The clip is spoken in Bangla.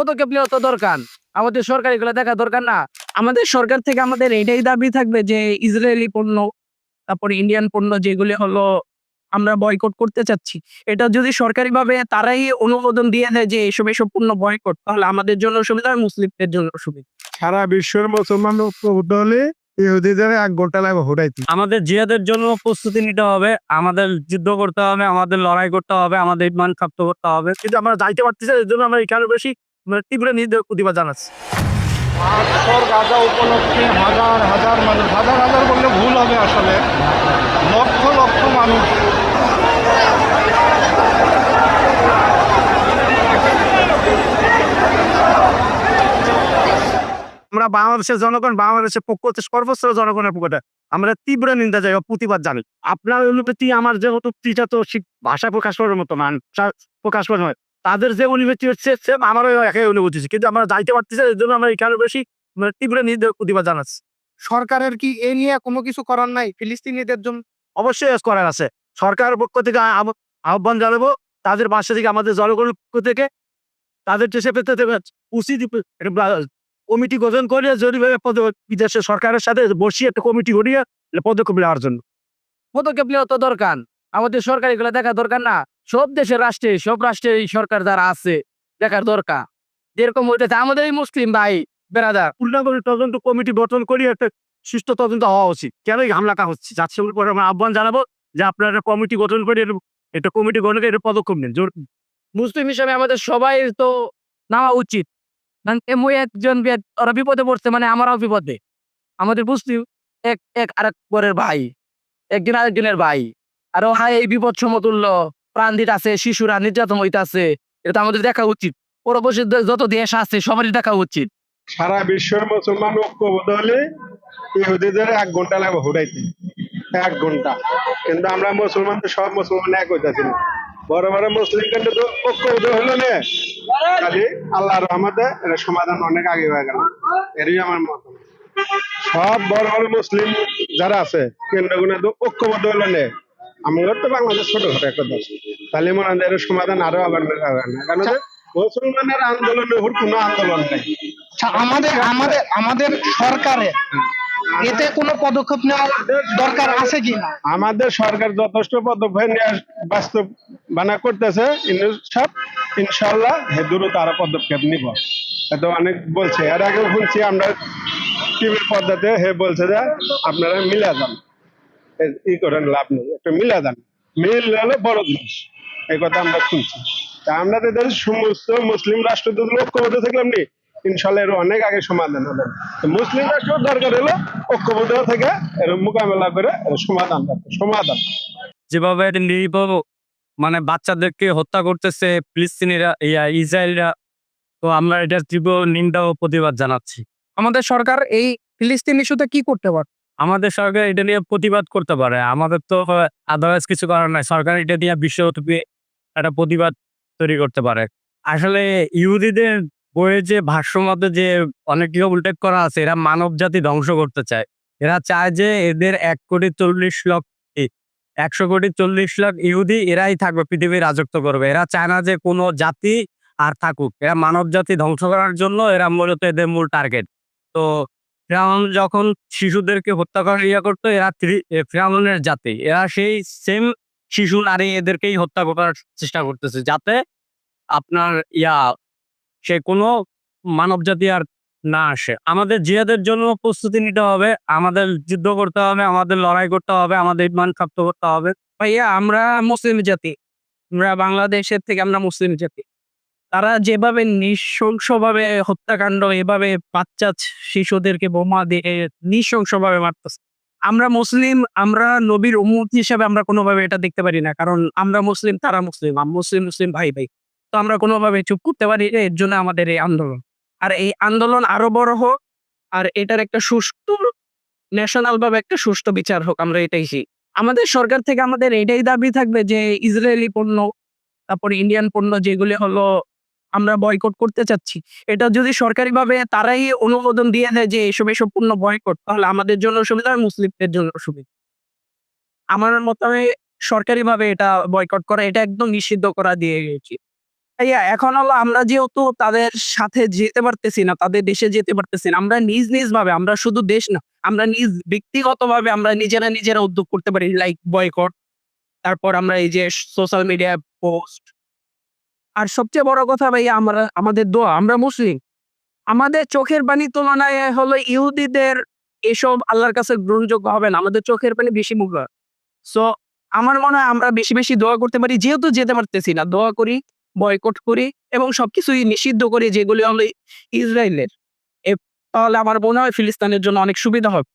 পদক্ষেপ নেওয়া তো দরকার। আমাদের সরকার এগুলো দেখা দরকার না। আমাদের সরকার থেকে আমাদের এটাই দাবি থাকবে যে ইসরায়েলি পণ্য তারপরে ইন্ডিয়ান পণ্য যেগুলি হলো আমরা বয়কট করতে চাচ্ছি এটা যদি সরকারিভাবে তারাই অনুমোদন দিয়ে দেয় যে এসব এইসব পণ্য বয়কট তাহলে আমাদের জন্য সুবিধা হয় মুসলিমদের জন্য সুবিধা সারা বিশ্বের মুসলমান ঐক্যবদ্ধ হলে ইহুদিদের এক ঘণ্টা লাগবে ঘুরাইতে আমাদের জিহাদের জন্য প্রস্তুতি নিতে হবে আমাদের যুদ্ধ করতে হবে আমাদের লড়াই করতে হবে আমাদের ইমান প্রাপ্ত করতে হবে। কিন্তু আমরা যাইতে পারতেছি এর জন্য আমরা এখানে বেশি মানে তীব্র নিজেদের প্রতিবাদ জানাচ্ছি। আটশোর গাজা উপলক্ষে হাজার হাজার মানুষ হাজার হাজার বললে ভুল হবে আসলে। লক্ষ লক্ষ মানুষ। আমরা বাংলাদেশের জনগণ বাংলাদেশের পক্ষ সর্বোচ্চ জনগণের পক্ষে আমরা তীব্র নিন্দা যাই প্রতিবাদ জানি আপনার অনুভূতি আমার যে অনুভূতিটা তো ভাষা প্রকাশ করার মতো মান প্রকাশ করার নয় তাদের যে অনুভূতি হচ্ছে সেম আমারও একই অনুভূতি হচ্ছে। কিন্তু আমরা যাইতে পারতেছি এর জন্য আমরা এখানে বেশি মানে তীব্র নিজেদের প্রতিবাদ জানাচ্ছি। সরকারের কি এ নিয়ে কোনো কিছু করার নাই? ফিলিস্তিনিদের জন্য? অবশ্যই করার আছে। সরকারের পক্ষ থেকে আহ্বান জানাব তাদের পাশে থেকে আমাদের জনগণের পক্ষ থেকে তাদের দেশে পেতে দেবে উচিত কমিটি গঠন করে জরুরিভাবে পদ- বিদেশের সরকারের সাথে বসিয়ে একটা কমিটি গড়িয়ে পদক্ষেপ নেওয়ার জন্য। পদক্ষেপ নেওয়া তো দরকার। আমাদের সরকার এগুলো দেখা দরকার না। সব দেশের রাষ্ট্রে সব রাষ্ট্রের এই সরকার যারা আছে দেখার দরকার। যেরকম হইতেছে আমাদের এই মুসলিম ভাই বেড়াদার পূর্ণাঙ্গ তদন্ত কমিটি গঠন করে একটা সুষ্ঠু তদন্ত হওয়া উচিত। কেন এই হামলাটা হচ্ছে? পরে আমরা আহ্বান জানাব যে আপনারা কমিটি গঠন করে একটা কমিটি গঠন করে এটা পদক্ষেপ নিন। জোর মুসলিম হিসাবে আমাদের সবাই তো নেওয়া উচিত। এমন একজন ওরা বিপদে পড়ছে মানে আমরাও বিপদে। আমাদের মুসলিম এক এক আরেক পরের ভাই একজন আরেকজনের ভাই। আরও হাই এই বিপদ সমতুল্য প্রাণ আছে শিশুরা নির্যাতন হইতাছে, এটা আমাদের দেখা উচিত। পরবর্তী যত দেশ আছে, সবারই দেখা উচিত। সারা বিশ্বের মুসলমান ঐক্যবদ্ধ হলে ইহুদিদের এক ঘণ্টা লাগবে ঘুরাইতে। এক ঘণ্টা। কিন্তু আমরা মুসলমান তো সব মুসলমান এক হইতাছি না। বড় বড় মুসলিম কিন্তু তো ঐক্যবদ্ধ হলো না। কাজে আল্লাহর রহমতে এর সমাধান অনেক আগে হয়ে গেল। এরই আমার মত। সব বড় বড় মুসলিম যারা আছে কেন্দ্রগুলো তো ঐক্যবদ্ধ হলো না। আমাদের তো বাংলাদেশ ছোট খাটো একটা দেশ তাহলে মনে হয় এর সমাধান আরও আবার কারণ মুসলমানের আন্দোলনের উপর কোনো আন্দোলন নাই। আচ্ছা, আমাদের আমাদের আমাদের সরকারের এতে কোনো পদক্ষেপ নেওয়ার দরকার আছে কি না? আমাদের সরকার যথেষ্ট পদক্ষেপ নেওয়ার বাস্তব বানা করতেছে সব ইনশাল্লাহ হে দ্রুত আরও পদক্ষেপ নিব। এত অনেক বলছে। এর আগেও শুনছি আমরা টিভির পর্দাতে হে বলছে যে আপনারা মিলা যান। ই করেন লাভ নেই। একটা মিলা মিল হলো বড় জিনিস। এই কথা আমরা শুনছি। তা আমরা তো এদের সমস্ত মুসলিম রাষ্ট্র তো ঐক্যবদ্ধ থাকলাম নি? ইনশাল্লাহ এর অনেক আগে সমাধান হলো তো মুসলিম রাষ্ট্র দরকার হলো ঐক্যবদ্ধ থেকে এর মোকাবেলা করে সমাধান সমাধান। যেভাবে নিরীহ মানে বাচ্চাদেরকে হত্যা করতেছে ফিলিস্তিনিরা ইয়া ইসরায়েলরা তো আমরা এটা তীব্র নিন্দা ও প্রতিবাদ জানাচ্ছি। আমাদের সরকার এই ফিলিস্তিন ইস্যুতে কি করতে পারে আমাদের সরকার এটা নিয়ে প্রতিবাদ করতে পারে। আমাদের তো আদারওয়াইজ কিছু করার নাই। সরকার এটা নিয়ে বিশ্বব্যাপী একটা প্রতিবাদ তৈরি করতে পারে। আসলে ইহুদিদের বইয়ে যে ভাষ্য মতে যে অনেক কিছু উল্লেখ করা আছে, এরা মানব জাতি ধ্বংস করতে চায়। এরা চায় যে এদের এক কোটি চল্লিশ লক্ষ একশো কোটি চল্লিশ লাখ ইহুদি এরাই থাকবে পৃথিবীর রাজত্ব করবে। এরা চায় না যে কোনো জাতি আর থাকুক। এরা মানব জাতি ধ্বংস করার জন্য এরা মূলত এদের মূল টার্গেট তো ফেরাউন যখন শিশুদেরকে হত্যা করার ইয়া করতো এরা ত্রি- এ, জাতি। এরা সেই সেম শিশু নারী এদেরকেই হত্যা করার চেষ্টা করতেছে যাতে আপনার ইয়া সে কোনো মানব জাতি আর না আসে। আমাদের জিহাদের জন্য প্রস্তুতি নিতে হবে আমাদের যুদ্ধ করতে হবে আমাদের লড়াই করতে হবে আমাদের ইমান প্রাপ্ত করতে হবে। ভাইয়া আমরা মুসলিম জাতি। আমরা বাংলাদেশের থেকে আমরা মুসলিম জাতি। তারা যেভাবে নৃশংসভাবে হত্যাকাণ্ড, এভাবে বাচ্চা শিশুদেরকে বোমা দিয়ে নৃশংসভাবে মারতেছে। আমরা মুসলিম, আমরা নবীর উম্মত হিসাবে আমরা কোনোভাবে এটা দেখতে পারি না। কারণ আমরা মুসলিম, তারা মুসলিম মুসলিম মুসলিম ভাই ভাই। তো আমরা কোনোভাবে চুপ করতে পারি এর জন্য আমাদের এই আন্দোলন। আর এই আন্দোলন আরও বড় হোক, আর এটার একটা সুষ্ঠু ন্যাশনাল ভাবে একটা সুষ্ঠু বিচার হোক, আমরা এটাই চাই। আমাদের সরকার থেকে আমাদের এটাই দাবি থাকবে যে, ইসরায়েলি পণ্য, তারপরে ইন্ডিয়ান পণ্য যেগুলি হলো আমরা বয়কট করতে চাচ্ছি। এটা যদি সরকারিভাবে তারাই অনুমোদন দিয়ে দেয় যে এইসব এইসব পণ্য বয়কট তাহলে আমাদের জন্য সুবিধা হয়, মুসলিমদের জন্য সুবিধা আমার মতে সরকারিভাবে এটা বয়কট করা, এটা একদম নিষিদ্ধ করা দিয়ে গেছি। এখন হলো আমরা যেহেতু তাদের সাথে যেতে পারতেছি না, তাদের দেশে যেতে পারতেছি না, আমরা নিজ নিজ ভাবে, আমরা শুধু দেশ না, আমরা নিজ ব্যক্তিগতভাবে আমরা নিজেরা নিজেরা উদ্যোগ করতে পারি লাইক বয়কট তারপর আমরা এই যে সোশ্যাল মিডিয়া পোস্ট আর সবচেয়ে বড় কথা ভাইয়া আমরা, আমাদের দোয়া, আমরা মুসলিম। আমাদের চোখের পানি তুলনায় হলো ইহুদিদের এসব আল্লাহর কাছে গ্রহণযোগ্য হবে না। আমাদের চোখের পানি বেশি মুখ সো আমার মনে হয় আমরা বেশি বেশি দোয়া করতে পারি, যেহেতু যেতে পারতেছি না। দোয়া করি বয়কট করি এবং সবকিছুই নিষিদ্ধ করি, যেগুলি হলো ইসরায়েলের। তাহলে আমার মনে হয় ফিলিস্তানের জন্য অনেক সুবিধা হবে।